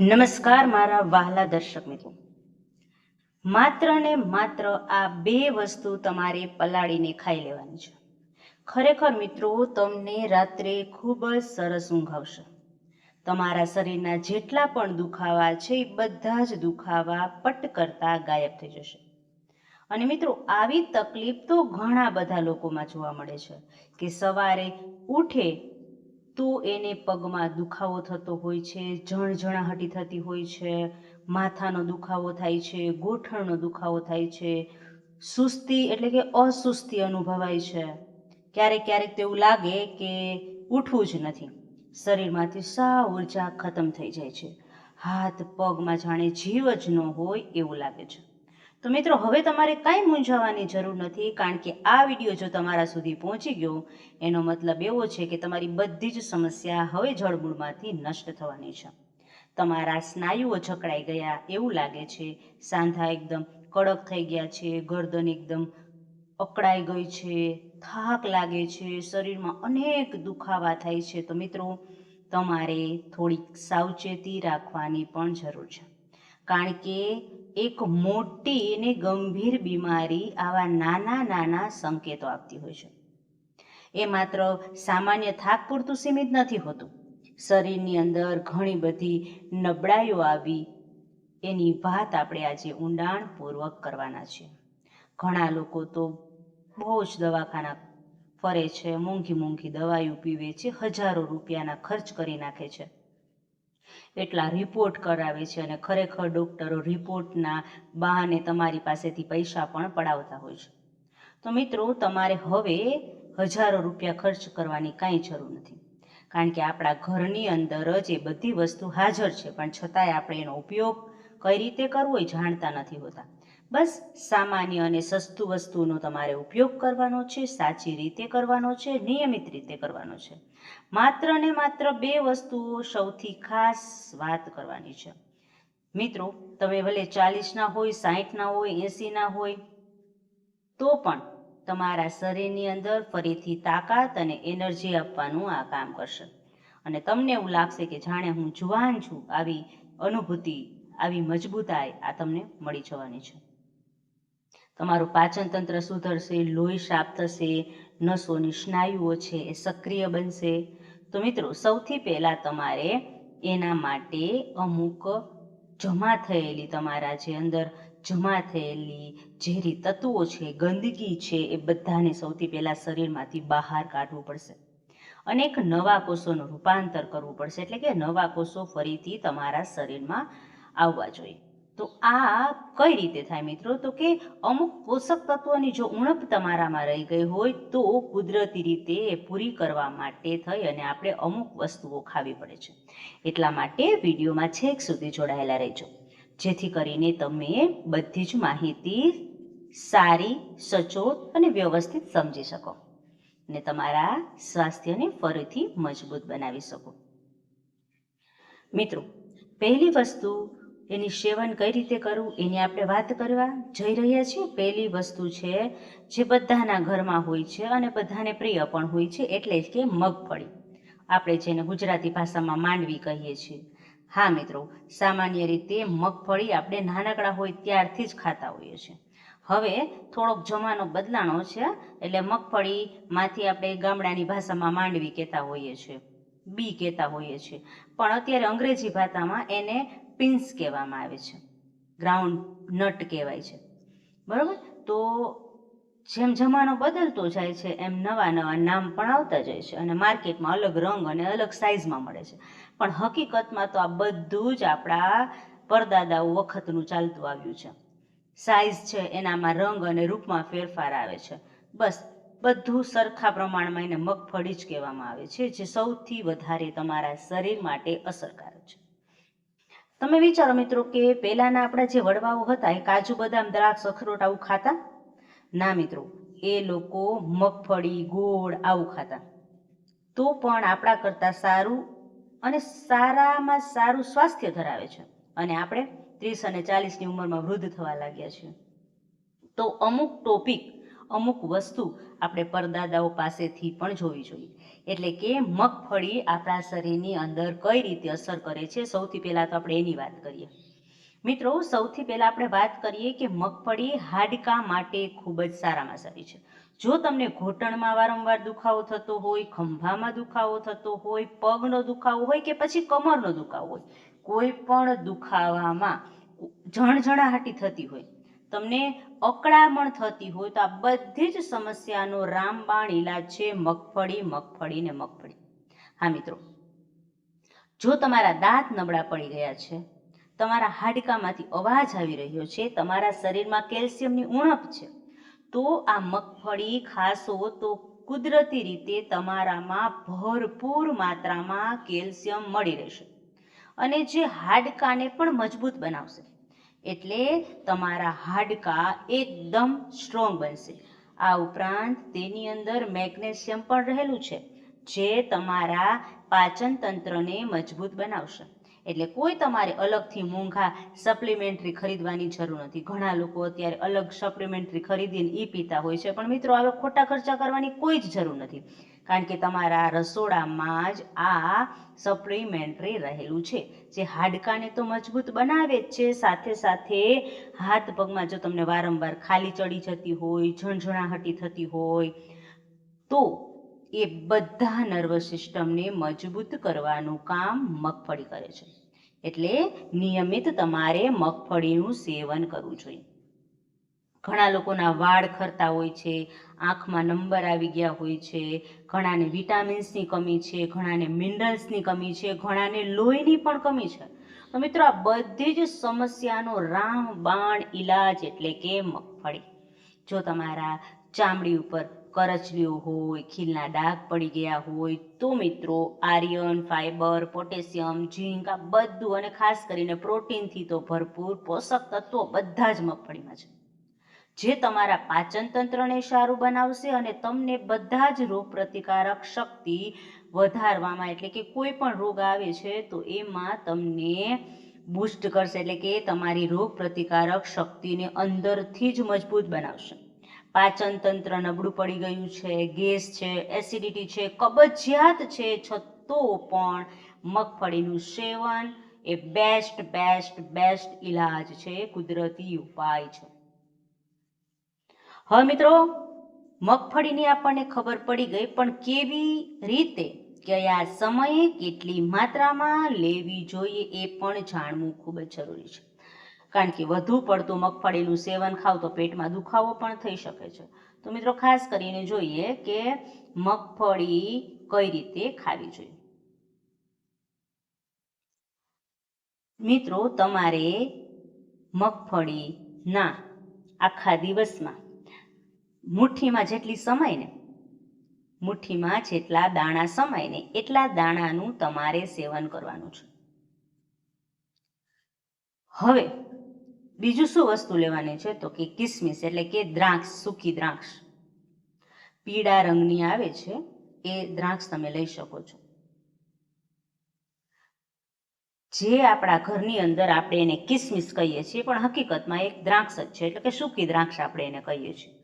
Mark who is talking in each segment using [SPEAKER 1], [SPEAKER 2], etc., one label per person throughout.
[SPEAKER 1] નમસ્કાર મારા વહાલા દર્શક મિત્રો. માત્ર ને માત્ર આ બે વસ્તુ તમારે પલાળીને ખાઈ લેવાની છે. ખરેખર મિત્રો, તમને રાત્રે ખૂબ જ સરસ ઊંઘ આવશે. તમારા શરીરના જેટલા પણ દુખાવા છે, એ બધા જ દુખાવા પટ કરતા ગાયબ થઈ જશે. અને મિત્રો, આવી તકલીફ તો ઘણા બધા લોકોમાં જોવા મળે છે કે સવારે ઉઠે તો એને પગમાં દુખાવો થતો હોય છે, જણજણાહટી થતી હોય છે, માથાનો દુખાવો થાય છે, ગોઠણનો દુખાવો થાય છે, સુસ્તી એટલે કે અસુસ્તી અનુભવાય છે. ક્યારેક ક્યારેક તો એવું લાગે કે ઉઠવું જ નથી. શરીરમાંથી સા ઊર્જા ખતમ થઈ જાય છે. હાથ પગમાં જાણે જીવ જ ન હોય એવું લાગે છે. તો મિત્રો, હવે તમારે કાંઈ મૂંઝાવાની જરૂર નથી, કારણ કે આ વીડિયો જો તમારા સુધી પહોંચી ગયો, એનો મતલબ એવો છે કે તમારી બધી જ સમસ્યા હવે જળમૂળમાંથી નષ્ટ થવાની છે. તમારા સ્નાયુઓ જકડાઈ ગયા એવું લાગે છે, સાંધા એકદમ કડક થઈ ગયા છે, ગરદન એકદમ અકળાઈ ગઈ છે, થાક લાગે છે, શરીરમાં અનેક દુખાવા થાય છે. તો મિત્રો, તમારે થોડીક સાવચેતી રાખવાની પણ જરૂર છે. કારણ કે એક મોટી અને ગંભીર બીમારી આવા નાના નાના સંકેતો આપતી હોય છે. એ માત્ર સામાન્ય થાક પૂરતું સીમિત નથી હોતું. શરીરની અંદર ઘણી બધી નબળાઈઓ આવી એની વાત આપણે આજે ઊંડાણપૂર્વક કરવાના છીએ ઘણા લોકો તો બહુ જ દવાખાના ફરે છે મોંઘી મોંઘી દવાઈઓ પીવે છે, હજારો રૂપિયાના ખર્ચ કરી નાખે છે. એટલા રિપોર્ટ કરાવે છે અને ખરેખર ડૉક્ટરો રિપોર્ટના બહાને તમારી પાસેથી પૈસા પણ પડાવતા હોય છે. તો મિત્રો, તમારે હવે હજારો રૂપિયા ખર્ચ કરવાની કાંઈ જરૂર નથી. કારણ કે આપણા ઘરની અંદર જ એ બધી વસ્તુ હાજર છે, પણ છતાંય આપણે એનો ઉપયોગ કઈ રીતે કરવો એ જાણતા નથી હોતા. બસ સામાન્ય અને સસ્તું વસ્તુનો તમારે ઉપયોગ કરવાનો છે, સાચી રીતે કરવાનો છે, નિયમિત રીતે કરવાનો છે. માત્ર ને માત્ર બે વસ્તુઓ સૌથી ખાસ વાત કરવાની છે. મિત્રો, તમે ભલે ચાલીસના હોય સાહીઠના હોય એંસીના હોય, તો પણ તમારા શરીરની અંદર ફરીથી તાકાત અને એનર્જી આપવાનું આ કામ કરશે. અને તમને એવું લાગશે કે જાણે હું જુવાન છું, આવી અનુભૂતિ, આવી મજબૂતાઈ આ તમને મળી જવાની છે. તમારું પાચન તંત્ર સુધરશે, લોહી સાફ થશે, નસોની સ્નાયુઓ છે એ સક્રિય બનશે. તો મિત્રો, સૌથી પહેલાં તમારે એના માટે અમુક જમા થયેલી તમારા જે અંદર જમા થયેલી ઝેરી તત્વો છે, ગંદકી છે એ બધાને સૌથી પહેલાં શરીરમાંથી બહાર કાઢવું પડશે. અને એક નવા કોષોનું રૂપાંતર કરવું પડશે. એટલે કે નવા કોષો ફરીથી તમારા શરીરમાં આવવા જોઈએ. તો આ કઈ રીતે થાય મિત્રો? તો કે અમુક પોષક તત્વોની જો ઉણપ તમારામાં રહી ગઈ હોય તો કુદરતી રીતે પૂરી કરવા માટે થઈ અને આપણે અમુક વસ્તુઓ ખાવી પડે છે. એટલા માટે વિડીયોમાં છેક સુધી જોડાયેલા રહેજો. જેથી કરીને તમે બધી જ માહિતી સારી, સચોટ અને વ્યવસ્થિત સમજી શકો અને તમારા સ્વાસ્થ્યને ફરીથી મજબૂત બનાવી શકો. મિત્રો, પહેલી વસ્તુ એની સેવન કઈ રીતે કરવું, એની આપણે વાત કરવા જઈ રહ્યા છીએ. પહેલી વસ્તુ છે જે બધાના ઘરમાં હોય છે અને બધાને પ્રિય પણ હોય છે, એટલે જ કે મગફળી. આપણે જેને ગુજરાતી ભાષામાં માંડવી કહીએ છીએ. હા મિત્રો, સામાન્ય રીતે મગફળી આપણે નાનકડા હોય ત્યારથી જ ખાતા હોઈએ છીએ. હવે થોડોક જમાનો બદલાણો છે, એટલે મગફળીમાંથી આપણે ગામડાની ભાષામાં માંડવી કહેતા હોઈએ છીએ, બી કહેતા હોઈએ છીએ. પણ અત્યારે અંગ્રેજી ભાષામાં એને પિન્સ કહેવામાં આવે છે. ગ્રાઉન્ડ નટ કહેવાય છે. બરાબર? તો જેમ જમાનો બદલતો જાય છે, એમ નવા નવા નામ પણ આવતા જાય છે અને માર્કેટમાં અલગ રંગ અને અલગ સાઇઝમાં મળે છે. પણ હકીકતમાં તો આ બધું જ આપણા પરદાદાઓ વખતનું ચાલતું આવ્યું છે. સાઇઝ છે, એનામાં રંગ અને રૂપમાં ફેરફાર આવે છે. બસ, બધું સરખા પ્રમાણમાં એને મગફળી જ કહેવામાં આવે છે, જે સૌથી વધારે તમારા શરીર માટે અસરકારક છે. તમે વિચારો મિત્રો કે પહેલાના આપણા જે વડવાઓ હતા, એ કાજુ, બદામ, દ્રાક્ષ, અખરોટ આવું ખાતા? ના મિત્રો, એ લોકો મગફળી, ગોળ આવું ખાતા. તો પણ આપણા કરતાં સારું અને સારામાં સારું સ્વાસ્થ્ય ધરાવે છે. અને આપણે ત્રીસ અને ચાલીસની ઉંમરમાં વૃદ્ધ થવા લાગ્યા છીએ. તો અમુક ટોપિક અમુક વસ્તુ આપણે પરદાદાઓ પાસેથી પણ જોવી જોઈએ. એટલે કે મગફળી આપણા શરીરની અંદર કઈ રીતે અસર કરે છે? સૌથી પહેલાં તો આપણે એની વાત કરીએ. મિત્રો, સૌથી પહેલાં આપણે વાત કરીએ કે મગફળી હાડકા માટે ખૂબ જ સારામાં સારી છે. જો તમને ઘૂંટણમાં વારંવાર દુખાવો થતો હોય, ખંભામાં દુખાવો થતો હોય, પગનો દુખાવો હોય કે પછી કમરનો દુખાવો હોય, કોઈ પણ દુખાવામાં જણઝણાહટી થતી હોય તમને અકળામણ થતી હોય તો આ બધી જ સમસ્યાનો રામબાણ ઇલાજ છે, મગફળી મગફળી ને મગફળી. હા, મિત્રો. જો તમારા દાંત નબળા પડી ગયા છે, તમારા હાડકામાંથી અવાજ આવી રહ્યો છે, તમારા શરીરમાં કેલ્શિયમની ઉણપ છે, તો આ મગફળી ખાશો તો કુદરતી રીતે તમારામાં ભરપૂર માત્રામાં કેલ્શિયમ મળી રહેશે. અને જે હાડકાને પણ મજબૂત બનાવશે. એટલે તમારા હાડકા એકદમ સ્ટ્રોંગ બનશે. આ ઉપરાંત તેની અંદર મેગ્નેશિયમ પણ રહેલું છે, જે તમારા પાચન તંત્રને મજબૂત બનાવશે. એટલે કોઈ તમારે અલગથી મોંઘા સપ્લિમેન્ટરી ખરીદવાની જરૂર નથી. ઘણા લોકો અત્યારે અલગ સપ્લિમેન્ટરી ખરીદીને એ પીતા હોય છે, પણ મિત્રો હવે ખોટા ખર્ચા કરવાની કોઈ જ જરૂર નથી. કારણ કે તમારા રસોડામાં જ આ સપ્લિમેન્ટરી રહેલું છે. જે હાડકાને તો મજબૂત બનાવે જ છે, સાથે સાથે હાથ પગમાં જો તમને વારંવાર ખાલી ચડી જતી હોય, ઝણઝણાહટી થતી હોય, તો એ બધા નર્વસ સિસ્ટમને મજબૂત કરવાનું કામ મગફળી કરે છે. એટલે નિયમિત તમારે મગફળીનું સેવન કરવું જોઈએ. ઘણા લોકોના વાળ ખરતા હોય છે, આંખમાં નંબર આવી ગયા હોય છે, ઘણાને વિટામિન્સની કમી છે, ઘણાને મિનરલ્સની કમી છે, ઘણાને લોહીની પણ કમી છે. તો મિત્રો આ બધી જ સમસ્યાનો રામબાણ ઈલાજ એટલે કે મગફળી. જો તમારા ચામડી ઉપર કરચલીઓ હોય, ખીલના ડાઘ પડી ગયા હોય, તો મિત્રો આર્યન ફાઇબર પોટેશિયમ, ઝીંક આ બધું અને ખાસ કરીને પ્રોટીનથી તો ભરપૂર પોષક તત્વો બધા જ મગફળીમાં છે. જે તમારા પાચન તંત્રને સારું બનાવશે અને તમને બધા જ રોગ પ્રતિકારક શક્તિ વધારવામાં, એટલે કે કોઈ પણ રોગ આવે છે, તો એમાં તમને બૂસ્ટ કરશે, એટલે કે તમારી રોગ પ્રતિકારક શક્તિને અંદરથી જ મજબૂત બનાવશે. પાચન તંત્ર નબળું પડી ગયું છે, ગેસ છે એસિડિટી છે, કબજિયાત છે, છતો પણ મગફળીનું સેવન એ બેસ્ટ બેસ્ટ બેસ્ટ ઈલાજ છે, કુદરતી ઉપાય છે. હવે મિત્રો, મગફળીની આપણને ખબર પડી ગઈ, પણ કેવી રીતે કયા સમયે કેટલી માત્રામાં લેવી જોઈએ એ પણ જાણવું ખૂબ જ જરૂરી છે. કારણ કે વધુ પડતું મગફળીનું સેવન ખાવ તો પેટમાં દુખાવો પણ થઈ શકે છે. તો મિત્રો, ખાસ કરીને જોઈએ કે મગફળી કઈ રીતે ખાવી જોઈએ. મિત્રો, તમારે મગફળીના આખા દિવસમાં મુઠ્ઠીમાં જેટલી સમયને મુઠ્ઠીમાં જેટલા દાણા સમય ને, એટલા દાણાનું તમારે સેવન કરવાનું છે. હવે, બીજું શું વસ્તુ લેવાની છે? તો કે કિસમિસ, એટલે કે દ્રાક્ષ, સૂકી દ્રાક્ષ. પીળા રંગની આવે છે, એ દ્રાક્ષ તમે લઈ શકો છો. જે આપણા ઘરની અંદર આપણે એને કિસમિસ કહીએ છીએ, પણ હકીકતમાં એક દ્રાક્ષ જ છે, એટલે કે સૂકી દ્રાક્ષ આપણે એને કહીએ છીએ.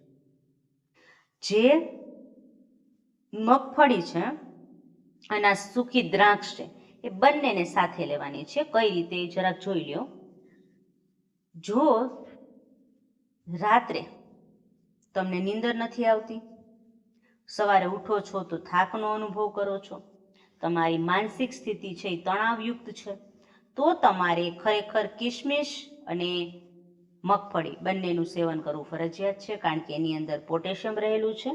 [SPEAKER 1] જે મગફળી છે અને સૂકી દ્રાક્ષ છે, એ બંનેને સાથે લેવાની છે. કઈ રીતે? જરાક જોઈ લ્યો. જો રાત્રે તમને નીંદર નથી આવતી, સવારે ઉઠો છો તો થાકનો અનુભવ કરો છો, તમારી માનસિક સ્થિતિ છે એ તણાવયુક્ત છે, તો તમારે ખરેખર કિશમિશ અને મગફળી. બંનેનું સેવન કરવું ફરજિયાત છે કારણ કે એની અંદર પોટેશિયમ રહેલું છે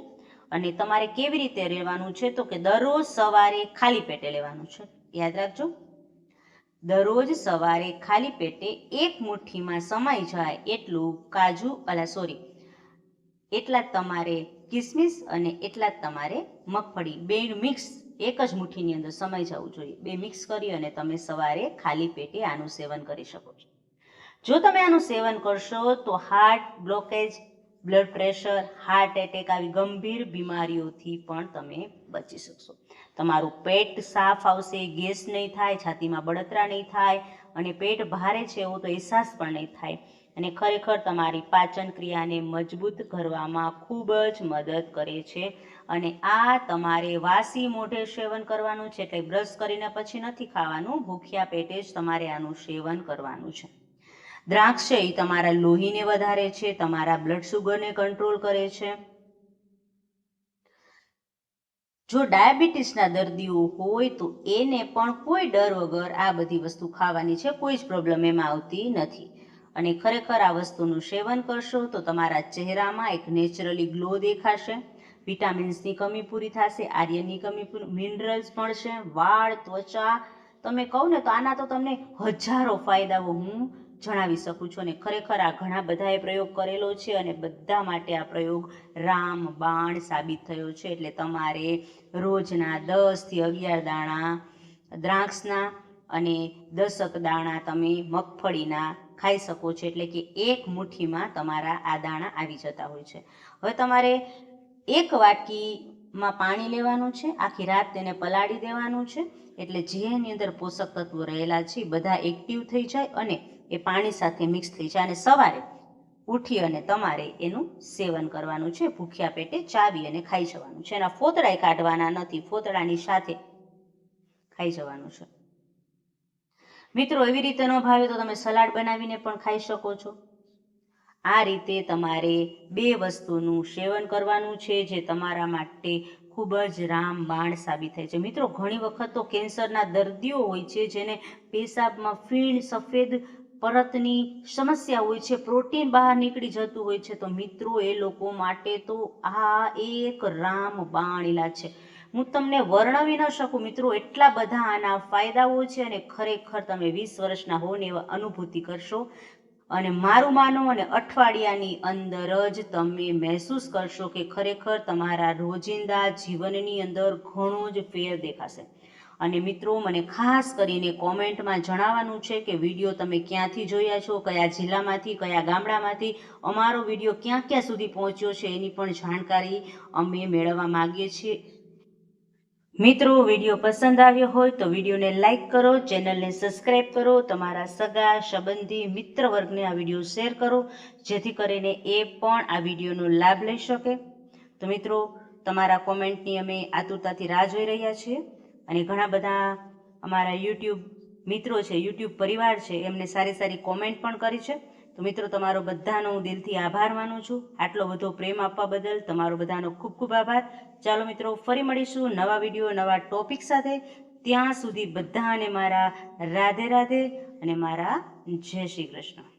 [SPEAKER 1] અને તમારે કેવી રીતે રહેવાનું છે તો કે દરરોજ સવારે ખાલી પેટે લેવાનું છે. યાદ રાખજો. દરરોજ સવારે ખાલી પેટે એક મુઠ્ઠીમાં સમાઈ જાય એટલું કાજુ, અલા સોરી એટલા તમારે કિસમિસ અને એટલા જ તમારે મગફળી. બે મિક્સ એક જ મુઠ્ઠીની અંદર સમાઈ જવું જોઈએ. બે મિક્સ કરી અને તમે સવારે ખાલી પેટે આનું સેવન કરી શકો છો. જો તમે આનું સેવન કરશો તો heart blockage blood pressure heart attack આવી ગંભીર બીમારીઓથી પણ તમે બચી શકશો. તમારું પેટ સાફ આવશે, ગેસ નહીં થાય, છાતીમાં બળતરા નહીં થાય અને પેટ ભારે છે એવો તો અહેસાસ પણ નહીં થાય. અને ખરેખર તમારી પાચન ક્રિયાને મજબૂત કરવામાં ખૂબ જ મદદ કરે છે. અને આ તમારે વાસી મોઢે સેવન કરવાનું છે એટલે બ્રશ કરીને પછી નથી ખાવાનું. ભૂખ્યા પેટે જ તમારે આનું સેવન કરવાનું છે. દ્રાક્ષ છે એ તમારા લોહીને વધારે છે, તમારા બ્લડ શુગરને કંટ્રોલ કરે છે. જો ડાયાબિટીસના દર્દીઓ હોય તો એને પણ કોઈ ડર વગર આ બધી વસ્તુ ખાવાની છે, કોઈ જ પ્રોબ્લેમ એમાં આવતી નથી. અને ખરેખર આ વસ્તુનું સેવન કરશો તો તમારા ચહેરામાં એક નેચરલી ગ્લો દેખાશે વિટામિન્સની કમી પૂરી થશે, આર્યનની કમી પૂરી મિનરલ્સ મળશે, વાળ, ત્વચા. તમે કહો ને તો આના તો તમને હજારો ફાયદાઓ હું જણાવી શકું છું અને ખરેખર આ ઘણા બધાએ પ્રયોગ કરેલો છે અને બધા માટે આ પ્રયોગ રામ બાણ સાબિત થયો છે. એટલે તમારે રોજના દસથી અગિયાર દાણા દ્રાક્ષના અને દસક દાણા તમે મગફળીના ખાઈ શકો છો. એટલે કે એક મુઠ્ઠીમાં તમારા આ દાણા આવી જતા હોય છે. હવે તમારે એક વાટકીમાં પાણી લેવાનું છે. આખી રાત તેને પલાળી દેવાનું છે. એટલે જેની અંદર પોષક તત્વો રહેલા છે બધા એક્ટિવ થઈ જાય અને એ પાણી સાથે મિક્સ થઈ જાય અને સવારે ઉઠી અને તમારે એનું સેવન કરવાનું છે. ભૂખ્યા પેટે ચાવી અને ખાઈ જવાનું છે. એના ફોતળાય કાઢવાના નથી. ફોતળાની સાથે ખાઈ જવાનું છે. મિત્રો, એવી રીતે ન ભાવે તો તમે સલાડ બનાવીને પણ ખાઈ શકો છો. આ રીતે તમારે બે વસ્તુનું સેવન કરવાનું છે જે તમારા માટે ખૂબ જ રામબાણ સાબિત થાય છે. મિત્રો, ઘણી વખત તો કેન્સરના દર્દીઓ હોય છે જેને પેશાબમાં ફીણ, સફેદ પરતની સમસ્યા હોય છે, પ્રોટીન બહાર નીકળી જતું હોય છે, તો મિત્રો એ લોકો માટે તો આ એક રામ બાણીલા છે. હું તમને વર્ણવી ન શકું મિત્રો, એટલા બધા આના ફાયદાઓ છે અને ખરેખર તમે વીસ વર્ષના હો ને એવા અનુભૂતિ કરશો. અને મારું માનો અને અઠવાડિયાની અંદર જ તમે મહેસૂસ કરશો કે ખરેખર તમારા રોજિંદા જીવનની અંદર ઘણો જ ફેર દેખાશે. અને મિત્રો, મને ખાસ કરીને કોમેન્ટમાં જણાવવાનું છે કે વીડિયો તમે ક્યાંથી જોયા છો, કયા જિલ્લામાંથી, કયા ગામડામાંથી, અમારો વીડિયો ક્યાં ક્યાં સુધી પહોંચ્યો છે એની પણ જાણકારી અમે મેળવવા માગીએ છીએ. મિત્રો, વીડિયો પસંદ આવ્યો હોય તો વિડીયોને લાઇક કરો, ચેનલને સબસ્ક્રાઈબ કરો, તમારા સગા, સંબંધી, મિત્ર વર્ગને આ વીડિયો શેર કરો, જેથી કરીને એ પણ આ વિડીયોનો લાભ લઈ શકે. તો મિત્રો, તમારા કોમેન્ટની અમે આતુરતાથી રાહ જોઈ રહ્યા છીએ. અને ઘણા બધા અમારા યુટ્યુબ મિત્રો છે, યુટ્યુબ પરિવાર છે, એમને સારી સારી કોમેન્ટ પણ કરી છે. તો મિત્રો, તમારો બધાનો હું દિલથી આભાર માનું છું. આટલો બધો પ્રેમ આપવા બદલ તમારો બધાનો ખૂબ ખૂબ આભાર. ચાલો મિત્રો, ફરી મળીશું નવા વીડિયો નવા ટોપિક સાથે. ત્યાં સુધી બધાને મારા રાધે રાધે અને મારા જય શ્રી કૃષ્ણ.